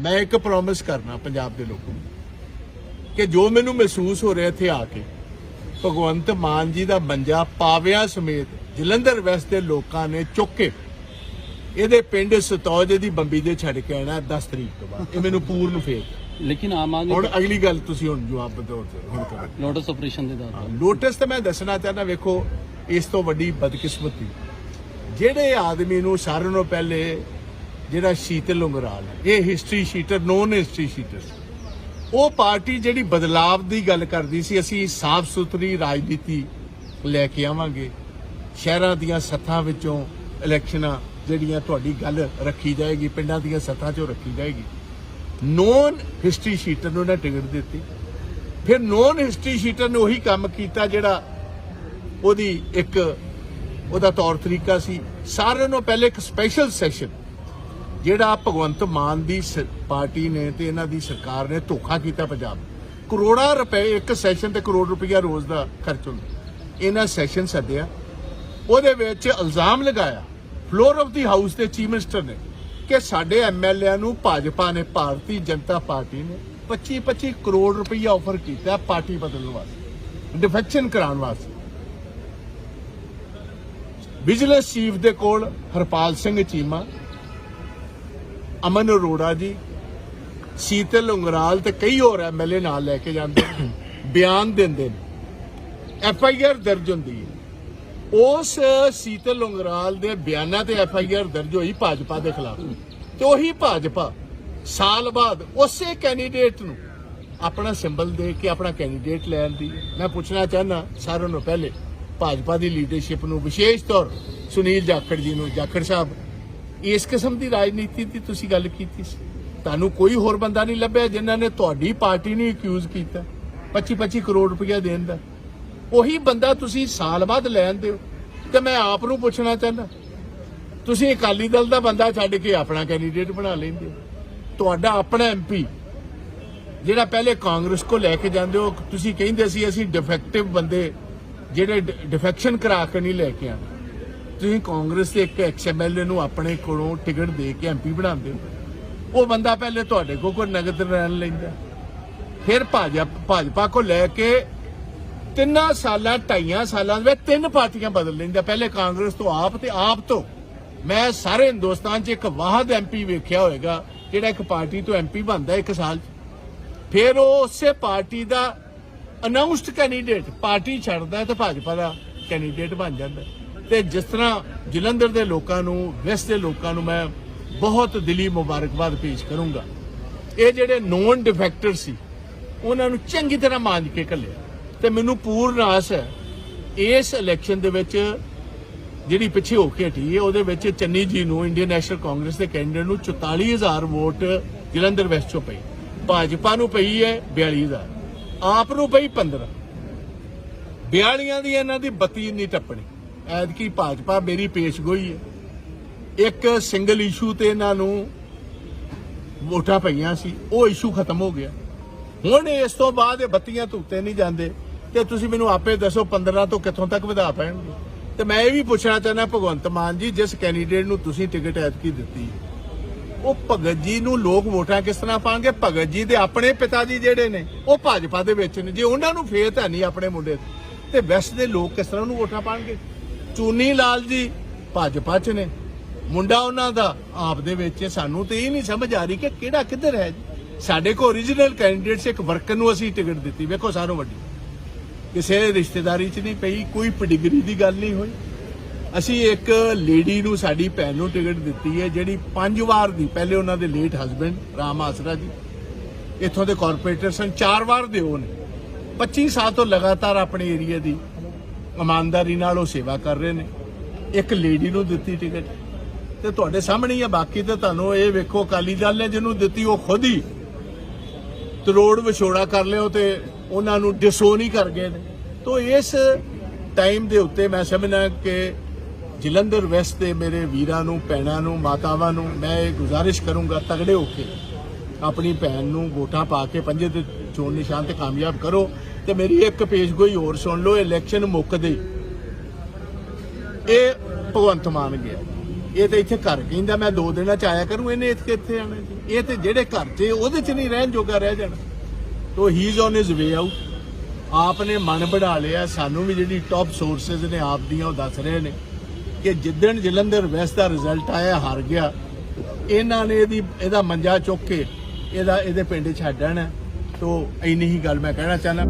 ਮੈਂ ਇੱਕ ਪ੍ਰੋਮਿਸ ਕਰਨਾ ਪੰਜਾਬ ਦੇ ਲੋਕਾਂ ਨੂੰ ਕਿ ਜੋ ਮੈਨੂੰ ਮਹਿਸੂਸ ਹੋ ਰਿਹਾ ਇੱਥੇ ਆ ਕੇ ਭਗਵੰਤ ਮਾਨ ਜੀ ਦਾ ਮੰਜਾ ਪਾਵਿਆਂ ਸਮੇਤ ਜਲੰਧਰ ਵੈਸਟ ਦੇ ਲੋਕਾਂ ਨੇ ਚੁੱਕ ਕੇ ਇਹਦੇ ਪਿੰਡ ਸਤੌਜ ਦੀ ਬੰਬੀ ਦੇ ਛੱਡ ਕੇ ਆਣਾ 10 ਤਰੀਕ ਤੋਂ ਬਾਅਦ। ਇਹ ਮੈਨੂੰ ਪੂਰਨ ਫੇਕ ਲੇਕਿਨ ਆਮ ਹੁਣ ਆਦਮੀ ਅਗਲੀ ਗੱਲ ਤੁਸੀਂ ਹੁਣ ਜਵਾਬ ਬਦੋ ਹੁਣ ਕਰੋ। ਲੋਟਸ ਆਪਰੇਸ਼ਨ ਦੇ ਦੌਰਾਨ ਲੋਟਸ ਤੇ ਮੈਂ ਦੱਸਣਾ ਚਾਹੁੰਦਾ ਵੇਖੋ ਇਸ ਤੋਂ ਵੱਡੀ ਬਦਕਿਸਮਤੀ। ਜਿਹੜੇ ਆਦਮੀ ਨੂੰ ਸਾਰਿਆਂ ਨੂੰ ਪਹਿਲੇ ਜਿਹੜਾ ਸ਼ੀਤਲ ਉਂਗਰਾਲ ਹੈ, ਇਹ history sheeter known history sheeter ਉਹ ਪਾਰਟੀ ਜਿਹੜੀ ਬਦਲਾਵ ਦੀ ਗੱਲ ਕਰਦੀ ਸੀ ਅਸੀਂ ਸਾਫ਼ ਸੁਥਰੀ ਰਾਜਨੀਤੀ ਲੈ ਕੇ ਆਵਾਂਗੇ। ਸ਼ਹਿਰਾਂ ਦੀਆਂ ਸੱਥਾਂ ਵਿੱਚੋਂ ਇਲੈਕਸ਼ਨਾਂ ਜਿਹੜੀਆਂ ਤੁਹਾਡੀ ਗੱਲ ਰੱਖੀ ਜਾਏਗੀ ਪਿੰਡਾਂ ਦੀਆਂ ਸੱਥਾਂ 'ਚੋਂ ਰੱਖੀ ਜਾਏਗੀ। ਨੋਨ ਹਿਸਟਰੀ ਸ਼ੀਟਰ ਨੂੰ ਨਾ ਟਿਕਟ ਦਿੱਤੀ। ਫਿਰ ਨੋਨ ਹਿਸਟਰੀ ਸ਼ੀਟਰ ਨੇ ਉਹੀ ਕੰਮ ਕੀਤਾ ਜਿਹੜਾ ਉਹਦੀ ਇੱਕ ਉਹਦਾ ਤੌਰ ਤਰੀਕਾ ਸੀ। ਸਾਰਿਆਂ ਨੂੰ ਪਹਿਲੇ ਇੱਕ ਸਪੈਸ਼ਲ ਸੈਸ਼ਨ ਜਿਹੜਾ ਭਗਵੰਤ ਮਾਨ ਦੀ ਪਾਰਟੀ ਨੇ ਤੇ ਇਹਨਾਂ ਦੀ ਸਰਕਾਰ ਨੇ ਧੋਖਾ ਕੀਤਾ ਪੰਜਾਬ। ਕਰੋੜਾਂ ਰੁਪਏ, ਇੱਕ ਸੈਸ਼ਨ ਤੇ ਕਰੋੜ ਰੁਪਇਆ ਰੋਜ਼ ਦਾ ਖਰਚ ਹੁੰਦਾ। ਇਹਨਾਂ ਸੈਸ਼ਨ ਸੱਦਿਆ। ਉਹਦੇ ਵਿੱਚ ਇਲਜ਼ਾਮ ਲਗਾਇਆ। ਫਲੋਰ ਆਫ ਦੀ ਹਾਊਸ ਦੇ ਚੀਫ ਮਿਨਿਸਟਰ ਨੇ ਕਿ ਸਾਡੇ ਐਮਐਲਏ ਨੂੰ ਭਾਜਪਾ ਨੇ, ਭਾਰਤੀ ਜਨਤਾ ਪਾਰਟੀ ਨੇ 25 25 ਕਰੋੜ ਰੁਪਈਆ ਆਫਰ ਕੀਤਾ ਪਾਰਟੀ ਬਦਲਣ ਵਾਸਤੇ ਡਿਫੈਕਸ਼ਨ ਕਰਾਉਣ ਵਾਸਤੇ। ਵਿਜੀਲੈਂਸ ਚੀਫ ਦੇ ਕੋਲ ਹਰਪਾਲ ਸਿੰਘ ਚੀਮਾ ਅਮਨ ਅਰੋੜਾ ਜੀ, ਸੀਤਲ ਉਂਗਰਾਲ ਤੇ ਕਈ ਹੋਰ ਐਮਐਲਏ ਨਾਲ ਲੈ ਕੇ ਜਾਂਦੇ ਬਿਆਨ ਦਿੰਦੇ ਨੇ। ਐਫ ਆਈ ਆਰ ਦਰਜ ਹੁੰਦੀ ਹੈ। ਉਸ ਸੀਤਲ ਉਂਗਰਾਲ ਦੇ ਬਿਆਨਾਂ ਤੇ ਐਫ ਆਈ ਆਰ ਦਰਜ ਹੋਈ ਭਾਜਪਾ ਦੇ ਖਿਲਾਫ। ਤੇ ਉਹੀ ਭਾਜਪਾ ਸਾਲ ਬਾਅਦ ਉਸੇ ਕੈਂਡੀਡੇਟ ਨੂੰ ਆਪਣਾ ਸਿੰਬਲ ਦੇ ਕੇ ਆਪਣਾ ਕੈਂਡੀਡੇਟ ਲੈਣ ਦੀ, ਮੈਂ ਪੁੱਛਣਾ ਚਾਹਨਾ ਸਾਰਿਆਂ ਨੂੰ ਪਹਿਲੇ, ਭਾਜਪਾ ਦੀ ਲੀਡਰਸ਼ਿਪ ਨੂੰ ਵਿਸ਼ੇਸ਼ ਤੌਰ ਸੁਨੀਲ ਜਾਖੜ ਜੀ ਨੂੰ, ਜਾਖੜ ਸਾਹਿਬ ਇਸ ਕਿਸਮ ਦੀ ਰਾਜਨੀਤੀ ਦੀ ਤੁਸੀਂ ਗੱਲ ਕੀਤੀ ਸੀ। ਤੁਹਾਨੂੰ ਕੋਈ ਹੋਰ ਬੰਦਾ ਨਹੀਂ ਲੱਭਿਆ ਜਿਨ੍ਹਾਂ ਨੇ ਤੁਹਾਡੀ ਪਾਰਟੀ ਨੂੰ ਅਕਿਊਜ਼ ਕੀਤਾ। 25 25 ਕਰੋੜ ਰੁਪਇਆ ਦੇਣ ਦਾ। ਉਹੀ ਬੰਦਾ ਤੁਸੀਂ ਸਾਲ ਬਾਅਦ ਲੈਣ ਦਿਓ। ਤੇ ਮੈਂ ਆਪ ਨੂੰ ਪੁੱਛਣਾ ਚਾਹੁੰਦਾ। ਤੁਸੀਂ ਅਕਾਲੀ ਦਲ ਦਾ ਬੰਦਾ ਛੱਡ ਕੇ ਆਪਣਾ ਕੈਂਡੀਡੇਟ ਬਣਾ ਲੈਂਦੇ ਹੋ। ਤੁਹਾਡਾ ਆਪਣਾ ਐਮਪੀ ਜਿਹੜਾ ਪਹਿਲੇ ਕਾਂਗਰਸ ਕੋ ਲੈ ਕੇ ਜਾਂਦੇ ਹੋ, ਤੁਸੀਂ ਕਹਿੰਦੇ ਸੀ ਅਸੀਂ ਡਿਫੈਕਟਿਵ ਬੰਦੇ, ਜਿਹੜੇ ਡਿਫੈਕਸ਼ਨ ਕਰਾ ਕੇ ਨਹੀਂ ਲੈ ਕੇ ਆਉਂਦੇ। ਤੁਸੀਂ ਕਾਂਗਰਸ ਦੇ ਇੱਕ ਐਕਸ ਐਕਸਐਮਐਲਏ ਨੂੰ ਆਪਣੇ ਕੋਲੋਂ ਟਿਕਟ ਦੇ ਕੇ ਐਮਪੀ ਬਣਾਉਂਦੇ ਹੋ। ਉਹ ਬੰਦਾ ਪਹਿਲੇ ਤੁਹਾਡੇ ਕੋਲ ਕੋਈ ਨਗਦ ਰਹਿਣ ਲੈਂਦਾ। ਫਿਰ ਭਾਜਪਾ ਭਾਜਪਾ ਕੋ ਲੈ ਕੇ ਤਿੰਨਾਂ ਸਾਲਾਂ, ਢਾਈਆਂ ਸਾਲਾਂ ਵਿੱਚ ਤਿੰਨ ਪਾਰਟੀਆਂ ਬਦਲ ਲੈਂਦਾ। ਪਹਿਲੇ ਕਾਂਗਰਸ ਤੋਂ ਆਪ ਤੇ ਆਪ ਤੋਂ। ਮੈਂ ਸਾਰੇ ਹਿੰਦੁਸਤਾਨ 'ਚ ਇੱਕ ਵਾਹਦ ਐਮਪੀ ਵੇਖਿਆ ਹੋਵੇਗਾ ਜਿਹੜਾ ਇੱਕ ਪਾਰਟੀ ਤੋਂ ਐਮਪੀ ਬਣਦਾ ਇੱਕ ਸਾਲ 'ਚ। ਫਿਰ ਉਹ ਉਸੇ ਪਾਰਟੀ ਦਾ ਅਨਾਉਂਸਡ ਕੈਂਡੀਡੇਟ ਪਾਰਟੀ ਛੱਡਦਾ ਤੇ ਭਾਜਪਾ ਦਾ ਕੈਂਡੀਡੇਟ ਬਣ ਜਾਂਦਾ। ਤੇ ਜਿਸ ਤਰ੍ਹਾਂ ਜਲੰਧਰ ਦੇ ਲੋਕਾਂ ਨੂੰ ਵੈਸਟ ਦੇ ਲੋਕਾਂ ਨੂੰ ਮੈਂ ਬਹੁਤ ਦਿਲੀ ਮੁਬਾਰਕਬਾਦ ਪੇਸ਼ ਕਰੂੰਗਾ। ਇਹ ਜਿਹੜੇ ਨੋਨ ਡਿਫੈਕਟਰ ਸੀ, ਉਹਨਾਂ ਨੂੰ ਚੰਗੀ ਤਰ੍ਹਾਂ ਮਾਂਜ ਕੇ ਘੱਲਿਆ। ਤੇ ਮੈਨੂੰ ਪੂਰਨ ਆਸ ਹੈ, ਇਸ ਇਲੈਕਸ਼ਨ ਦੇ ਵਿੱਚ ਜਿਹੜੀ ਪਿੱਛੇ ਹੋ ਕੇ ਹਟੀ ਹੈ, ਉਹਦੇ ਵਿੱਚ ਚੰਨੀ ਜੀ ਨੂੰ ਇੰਡੀਅਨ ਨੈਸ਼ਨਲ ਕਾਂਗਰਸ ਦੇ ਕੈਂਡੀਡੇਟ ਨੂੰ 44000 ਵੋਟ ਜਲੰਧਰ ਵੈਸਟ ਚੋਂ ਪਈ। ਭਾਜਪਾ ਨੂੰ ਪਈ ਹੈ 42000 ਆਪ ਨੂੰ ਪਈ 15 42 ਦੀ ਇਹਨਾਂ ਦੀ 32 ਨਹੀਂ ਟੱਪਣੀ। ਐਤਕੀ ਭਾਜਪਾ ਮੇਰੀ ਪੇਸ਼ਗੋਈ ਹੈ। ਇੱਕ ਸਿੰਗਲ ਇਸ਼ੂ ਤੇ ਇਹਨਾਂ ਨੂੰ ਵੋਟਾਂ ਪਈਆਂ ਸੀ, ਉਹ ਇਸ਼ੂ ਖਤਮ ਹੋ ਗਿਆ। ਹੁਣ ਇਸ ਤੋਂ ਬਾਅਦ ਇਹ ਬੱਤੀਆਂ ਧੁੱਤੇ ਨਹੀਂ ਜਾਂਦੇ। ਤੇ ਤੁਸੀਂ ਮੈਨੂੰ ਆਪੇ ਦੱਸੋ 15 ਤੋਂ ਕਿੱਥੋਂ ਤੱਕ ਵਧਾ ਪੈਣਗੇ? ਤੇ ਮੈਂ ਇਹ ਵੀ ਪੁੱਛਣਾ ਚਾਹੁੰਦਾ, ਭਗਵੰਤ ਮਾਨ ਜੀ, ਜਿਸ ਕੈਂਡੀਡੇਟ ਨੂੰ ਤੁਸੀਂ ਟਿਕਟ ਐਤਕੀ ਦਿੱਤੀ, ਉਹ ਭਗਤ ਜੀ ਨੂੰ ਲੋਕ ਵੋਟਾਂ ਕਿਸ ਤਰ੍ਹਾਂ ਪਾਣਗੇ? ਭਗਤ ਜੀ ਦੇ ਆਪਣੇ ਪਿਤਾ ਜੀ ਜਿਹੜੇ ਨੇ, ਉਹ ਭਾਜਪਾ ਦੇ ਵਿੱਚ ਨੇ। ਜੇ ਉਹਨਾਂ ਨੂੰ ਫੇਰ ਹੈ ਨਹੀਂ ਆਪਣੇ ਮੁੰਡੇ ਤੇ। ਤੇ ਵੈਸਟ ਦੇ ਲੋਕ ਕਿਸ ਤਰ੍ਹਾਂ ਉਹਨੂੰ ਵੋਟਾਂ ਪਾਣਗੇ? ਚੂਨੀ ਲਾਲ ਜੀ ਭਾਜਪਾ 'ਚ ਨੇ। ਮੁੰਡਾ ਉਹਨਾਂ ਦਾ ਆਪ ਦੇ ਵਿੱਚ ਸਾਨੂੰ ਤੇ ਇਹ ਨਹੀਂ ਸਮਝ ਆ ਰਹੀ ਕਿ ਕਿਹੜਾ ਕਿੱਧਰ ਹੈ ਜੀ। ਸਾਡੇ ਕੋਲ origignal ਕੈਂਡੀਡੇਟਸ ਇੱਕ ਵਰਕਰ ਨੂੰ ਅਸੀਂ ਟਿਕਟ ਦਿੱਤੀ। ਵੇਖੋ ਸਾਰੋਂ ਵੱਡੀ। ਕਿਸੇ ਰਿਸ਼ਤੇਦਾਰੀ 'ਚ ਨਹੀਂ ਪਈ, ਕੋਈ ਪਡਿਗਰੀ ਦੀ ਗੱਲ ਨਹੀਂ ਹੋਈ। ਅਸੀਂ ਇੱਕ ਲੇਡੀ ਨੂੰ, ਸਾਡੀ ਭੈਣ ਨੂੰ ਟਿਕਟ ਦਿੱਤੀ ਹੈ, ਜਿਹੜੀ ਪੰਜ ਵਾਰ ਦੀ, ਪਹਿਲੇ ਉਹਨਾਂ ਦੇ ਲੇਟ ਹਸਬੰਡ ਰਾਮ ਆਸਰਾ ਜੀ। ਇੱਥੋਂ ਦੇ ਕਾਰਪੋਰੇਟਰ ਸਨ, ਚਾਰ ਵਾਰ ਦੇ ਉਹ ਨੇ। 25 ਸਾਲ ਤੋਂ ਲਗਾਤਾਰ ਆਪਣੇ ਏਰੀਆ ਦੀ ਇਮਾਨਦਾਰੀ ਨਾਲ ਉਹ ਸੇਵਾ ਕਰ ਰਹੇ ਨੇ। ਇੱਕ ਲੇਡੀ ਨੂੰ ਦਿੱਤੀ ਟਿਕਟ ਤੇ ਤੁਹਾਡੇ ਸਾਹਮਣੇ ਹੀ ਆ, ਬਾਕੀ ਤੇ ਤੁਹਾਨੂੰ ਇਹ ਵੇਖੋ, ਅਕਾਲੀ ਦਲ ਨੇ ਜਿਹਨੂੰ ਦਿੱਤੀ ਉਹ ਖੁਦ ਹੀ ਤਰੋੜ ਵਿਛੋੜਾ ਕਰ ਲਿਓ ਤੇ ਉਹਨਾਂ ਨੂੰ ਡਿਸੋਨ ਹੀ ਕਰ ਗਏ ਨੇ। ਤੋਂ ਇਸ ਟਾਈਮ ਦੇ ਉੱਤੇ ਮੈਂ ਸਮਝਣਾ ਕਿ ਜਲੰਧਰ ਵੈਸਟ ਦੇ ਮੇਰੇ ਵੀਰਾਂ ਨੂੰ, ਭੈਣਾਂ ਨੂੰ, ਮਾਤਾਵਾਂ ਨੂੰ ਮੈਂ ਇਹ ਗੁਜ਼ਾਰਿਸ਼ ਕਰੂੰਗਾ, ਤਗੜੇ ਹੋ ਕੇ ਆਪਣੀ ਭੈਣ ਨੂੰ ਵੋਟਾਂ ਪਾ ਕੇ ਪੰਜੇ ਤੇ ਚੋਣ ਨਿਸ਼ਾਨ ਤੇ ਕਾਮਯਾਬ ਕਰੋ। ਤੇ ਮੇਰੀ ਇੱਕ ਪੇਸ਼ਗੋਈ ਹੋਰ ਸੁਣ ਲਓ ਇਲੈਕਸ਼ਨ ਮੁੱਕਦੇ ਇਹ ਭਗਵੰਤ ਮਾਨ ਗਿਆ। ਇਹ ਤੇ ਇੱਥੇ ਘਰ ਕਹਿੰਦਾ, ਮੈਂ ਦੋ ਦਿਨਾਂ ਚ ਆਇਆ ਕਰੂੰ, ਇਹਨੇ ਇੱਥੇ ਇੱਥੇ ਆਣਾ ਜੀ। ਇਹ ਤੇ ਜਿਹੜੇ ਘਰ 'ਚ, ਉਹਦੇ 'ਚ ਨਹੀਂ ਰਹਿਣ ਜੋਗਾ ਰਹਿ ਜਾਣਾ। ਤੋ he is on his way out ਆਪ ਨੇ ਮਨ ਬਣਾ ਲਿਆ। ਸਾਨੂੰ ਵੀ ਜਿਹੜੀ ਟੌਪ ਸੋਰਸਸ ਨੇ ਆਪ ਦੀਆਂ, ਉਹ ਦੱਸ ਰਹੇ ਨੇ ਕਿ ਜਿੱਦਣ ਜਲੰਧਰ ਵੈਸਟ ਦਾ ਰਿਜ਼ਲਟ ਆਇਆ, ਹਾਰ ਗਿਆ। ਇਹਨਾਂ ਨੇ ਇਹਦੀ ਇਹਦਾ ਮੰਜਾ ਚੁੱਕ ਕੇ ਇਹਦਾ ਇਹਦੇ ਪਿੰਡ ਛੱਡਣਾ ਤੋ ਇੰਨੀ ਹੀ ਗੱਲ ਮੈਂ ਕਹਿਣਾ ਚਾਹੁੰਦਾ।